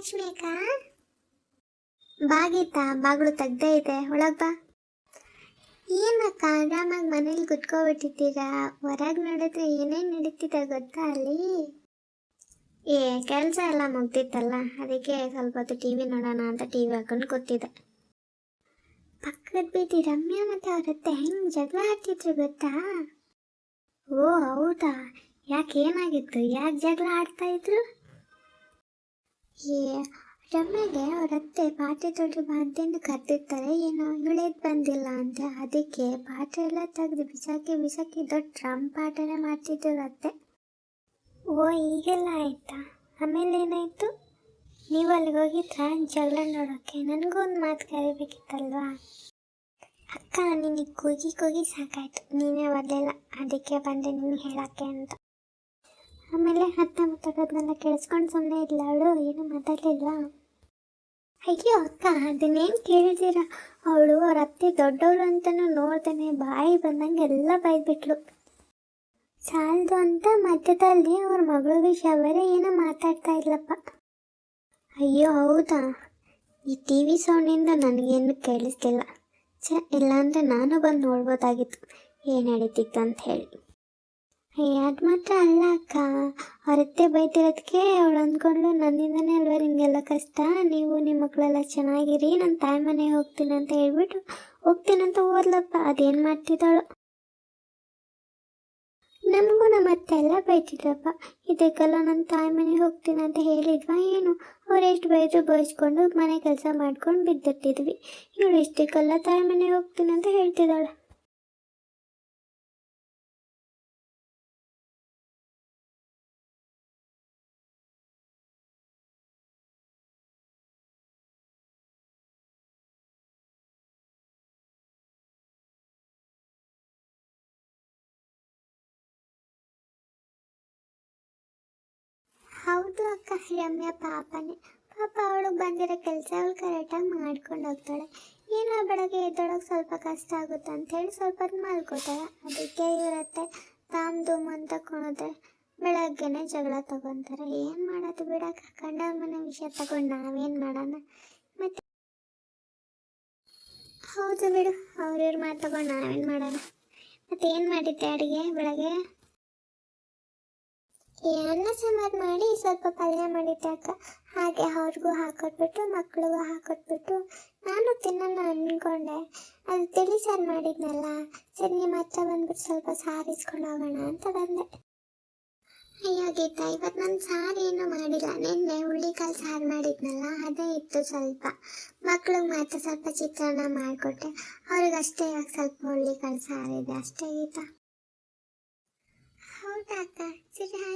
ಲಕ್ಷ್ಮಿ ಬಾಗೀತಾ ಬಾಗಿಲು ತೆಗ್ದೇ ಇದೆ. ಒಳಗ್ ಬಾ. ಏನಕ್ಕ, ಆರಾಮಾಗಿ ಮನೇಲಿ ಕುತ್ಕೊಬಿಟ್ಟಿದ್ದೀರಾ? ಹೊರಗೆ ನೋಡಿದ್ರೆ ಏನೇನು ನಡೀತಿದೆ ಗೊತ್ತಾ ಅಲ್ಲಿ? ಏ, ಕೆಲಸ ಎಲ್ಲ ಮುಗ್ದಿತ್ತಲ್ಲ, ಅದಕ್ಕೆ ಸ್ವಲ್ಪ ಹೊತ್ತು ಟಿ ವಿ ನೋಡೋಣ ಅಂತ ಟಿ ವಿ ಹಾಕೊಂಡು ಕೂತಿದ್ದೆ. ಪಕ್ಕದ ಬೀದಿ ರಮ್ಯಾ ಮತ್ತೆ ಅವ್ರ ಹತ್ತೆ ಹೆಂಗ್ ಜಗಳ ಆಡ್ತಿದ್ರು ಗೊತ್ತಾ? ಓ, ಹೌದಾ? ಯಾಕೆ ಏನಾಗಿತ್ತು? ಯಾಕೆ ಜಗಳ ಆಡ್ತಾ ಇದ್ರು? ರಮ್ಯಾಗೆ ಅವ್ರ ಅತ್ತೆ ಪಾತ್ರೆ ತೊಳೆದು ಬಾ ಅಂತಂದು ಕರೆದಿರ್ತಾರೆ. ಏನೋ ಇಳಿದ್ ಬಂದಿಲ್ಲ ಅಂತ. ಅದಕ್ಕೆ ಪಾತ್ರೆ ಎಲ್ಲ ತೆಗೆದು ಬಿಸಾಕಿ ಬಿಸಾಕಿ ದೊಡ್ಡ ಡ್ರಮ್ ಪಾಠನೆ ಮಾಡ್ತಿದ್ರು ಅತ್ತೆ. ಓ, ಈಗೆಲ್ಲ ಆಯ್ತಾ? ಆಮೇಲೆ ಏನಾಯ್ತು? ನೀವು ಅಲ್ಲಿಗೆ ಹೋಗಿದ್ರ ಜಗಳ ನೋಡೋಕ್ಕೆ ನನಗೂ ಒಂದು ಮಾತು ಕರಿಬೇಕಿತ್ತಲ್ವಾ? ಅಕ್ಕ, ನಿನಗೆ ಕೂಗಿ ಕೂಗಿ ಸಾಕಾಯ್ತು. ನೀನೇ ಬರಲಿಲ್ಲ ಅದಕ್ಕೆ ಬಂದೆ ನಿಮ್ಗೆ ಹೇಳೋಕ್ಕೆ ಅಂತ. ಆಮೇಲೆ ಹತ್ತ ಮಾತಾಡೋದನ್ನೆಲ್ಲ ಕೇಳಿಸ್ಕೊಂಡು ಸುಮ್ಮನೆ ಇಲ್ಲ ಅವಳು, ಏನು ಮಾತಾಡಲಿಲ್ಲ ಅಯ್ಯೋ ಅಕ್ಕ, ಅದನ್ನೇನು ಕೇಳಿದಿರ ಅವಳು ಅವ್ರ ಅತ್ತೆ ದೊಡ್ಡವಳು ಅಂತಲೂ ನೋಡ್ತಾನೆ. ಬಾಯಿ ಬಂದಂಗೆ ಎಲ್ಲ ಬೈದ್ಬಿಟ್ಲು. ಸಾಲದು ಅಂತ ಮಧ್ಯದಲ್ಲಿ ಅವ್ರ ಮಗಳ ವಿಷಯ ಬೇರೆ ಏನೋ ಮಾತಾಡ್ತಾ ಇಲ್ಲಪ್ಪ. ಅಯ್ಯೋ, ಹೌದಾ? ಈ ಟಿ ವಿ ಸೌಂಡಿಂದ ನನಗೇನು ಕೇಳಿಸ್ತಿಲ್ಲ ಛ, ಇಲ್ಲಾಂದರೆ ನಾನು ಬಂದು ನೋಡ್ಬೋದಾಗಿತ್ತು. ಏನು ನಡೀತಿತ್ತು ಅಂತ ಹೇಳಿ. ಅದು ಮಾತ್ರ ಅಲ್ಲ ಅಕ್ಕ. ಅವರತ್ತೆ ಬೈತಿರೋದಕ್ಕೆ ಅವಳು ಅಂದ್ಕೊಂಡು ನನ್ನಿಂದನೇ ಅಲ್ವಾ ನಿಮಗೆಲ್ಲ ಕಷ್ಟ? ನೀವು ನಿಮ್ಮ ಮಕ್ಕಳೆಲ್ಲ ಚೆನ್ನಾಗಿರಿ ನನ್ನ ತಾಯಿ ಮನೆಗೆ ಹೋಗ್ತೀನಿ ಅಂತ ಹೇಳ್ಬಿಟ್ಟು ಹೋಗ್ತೀನಂತ ಓದ್ಲಪ್ಪ. ಅದೇನು ಮಾಡ್ತಿದ್ದಾಳು? ನಮಗೂ ನಮ್ಮ ಅತ್ತೆ ಎಲ್ಲ ಬೈತಿದ್ರಪ್ಪ. ಇದಕ್ಕೆಲ್ಲ ನನ್ನ ತಾಯಿ ಮನೆಗೆ ಹೋಗ್ತೀನಿ ಅಂತ ಹೇಳಿದ್ವಾ ಏನು? ಅವ್ರು ಎಷ್ಟು ಬೈದ್ರು ಬಯಸ್ಕೊಂಡು ಮನೆ ಕೆಲಸ ಮಾಡ್ಕೊಂಡು ಬಿದ್ದಿರ್ತಿದ್ವಿ. ಇವಳು ಇಷ್ಟಕ್ಕೆಲ್ಲ ತಾಯಿ ಮನೆಗೆ ಹೋಗ್ತೀನಿ ಅಂತ ಹೇಳ್ತಿದ್ದಾಳೆ. ಹೌದು ಅಕ್ಕ. ರಮ್ಯಾ ಪಾಪನೇ. ಪಾಪ ಅವಳು ಬಂದಿರೋ ಕೆಲಸ ಅವಳು ಕರೆಕ್ಟಾಗಿ ಮಾಡ್ಕೊಂಡು ಹೋಗ್ತಾಳೆ. ಏನೋ ಬೆಳಗ್ಗೆ ಎದ್ದೊಳಗೆ ಸ್ವಲ್ಪ ಕಷ್ಟ ಆಗುತ್ತೆ ಅಂತೇಳಿ ಸ್ವಲ್ಪ ಹೊತ್ತು ಅದಕ್ಕೆ ಇವರತ್ತೆ ತಾಮ್ ಧೂಮ್ ಅಂತ ಕುಣಿದ್ರೆ ಬೆಳಗ್ಗೆನೆ ಜಗಳ ತಗೊಂತಾರೆ. ಏನು ಮಾಡೋದು ಬಿಡಕ್ಕೆ. ಕಂಡ ಮನೆ ವಿಷಯ ತಗೊಂಡು ನಾವೇನು ಮಾಡೋಣ? ಮತ್ತೆ ಹೌದು ಬಿಡು. ಅವ್ರಿವ್ರ ಮಾತು ತಗೊಂಡು ನಾವೇನು ಮಾಡೋಣ? ಮತ್ತೆ ಏನು ಮಾಡಿದ್ದೆ ಅಡುಗೆ ಬೆಳಗ್ಗೆ? ಅನ್ನ ಸಾಂಬಾರು ಮಾಡಿ ಸ್ವಲ್ಪ ಪಲ್ಯ ಮಾಡಿದಾಗ ಹಾಗೆ ಅವ್ರಿಗೂ ಹಾಕೊಟ್ಬಿಟ್ಟು, ಮಕ್ಳಿಗೂ ಹಾಕೊಟ್ಬಿಟ್ಟು ನಾನು ತಿನ್ನೋಣ ಅಂದ್ಕೊಂಡೆ ಅದು ತಿಳಿ ಸಾರು ಮಾಡಿದ್ನಲ್ಲ, ಸರಿ ನಿಮ್ಮ ಹತ್ರ ಬಂದ್ಬಿಟ್ಟು ಸ್ವಲ್ಪ ಸಾರು ಇಸ್ಕೊಂಡು ಹೋಗೋಣ ಅಂತ ಬಂದೆ. ಅಯ್ಯೋ ಗೀತಾ ಇವತ್ತು ನಾನು ಸಾರು ಏನು ಮಾಡಿಲ್ಲ. ನಿನ್ನೆ ಹುಳ್ಳಿಕಾಳು ಸಾರು ಮಾಡಿದ್ನಲ್ಲ, ಅದೇ ಇತ್ತು ಸ್ವಲ್ಪ. ಮಕ್ಳಿಗೆ ಮಾತ್ರ ಸ್ವಲ್ಪ ಚಿತ್ರಾನ್ನ ಮಾಡಿಕೊಟ್ಟೆ. ಅವ್ರಿಗಷ್ಟೇ ಇವಾಗ ಸ್ವಲ್ಪ ಹುಳ್ಳಿಕಾಳು ಸಾರಿದೆ ಅಷ್ಟೇ ಗೀತಾ. ಹೌದಾ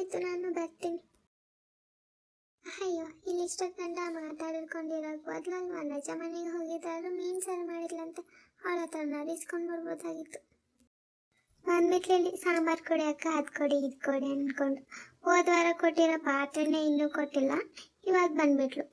ಆಯ್ತು, ನಾನು ಬರ್ತೀನಿ. ಅಯ್ಯೋ, ಇಲ್ಲಿ ಇಷ್ಟಕ್ಕಂಡ ಮಾತಾಡಿಕೊಂಡಿರೋ ಬದಲಲ್ವಾ? ರಜ ಮನೆಗೆ ಹೋಗಿದ್ದಾದ್ರೂ ಮೀನು ಸಾರು ಮಾಡಿದ್ಲಂತ ಅವಳ ಹತ್ರ ಇಸ್ಕೊಂಡು ಬರ್ಬೋದಾಗಿತ್ತು. ಬಂದ್ಬಿಟ್ಲಿ ಸಾಂಬಾರ್ ಕೊಡಿ ಅಕ್ಕ, ಅದು ಕೊಡಿ, ಇದು ಕೊಡಿ ಅಂದ್ಕೊಂಡು ಹೋದ್ವಾರ ಕೊಟ್ಟಿರೋ ಪಾತ್ರೆನೇ ಇನ್ನೂ ಕೊಟ್ಟಿಲ್ಲ, ಇವಾಗ ಬಂದ್ಬಿಟ್ಲು.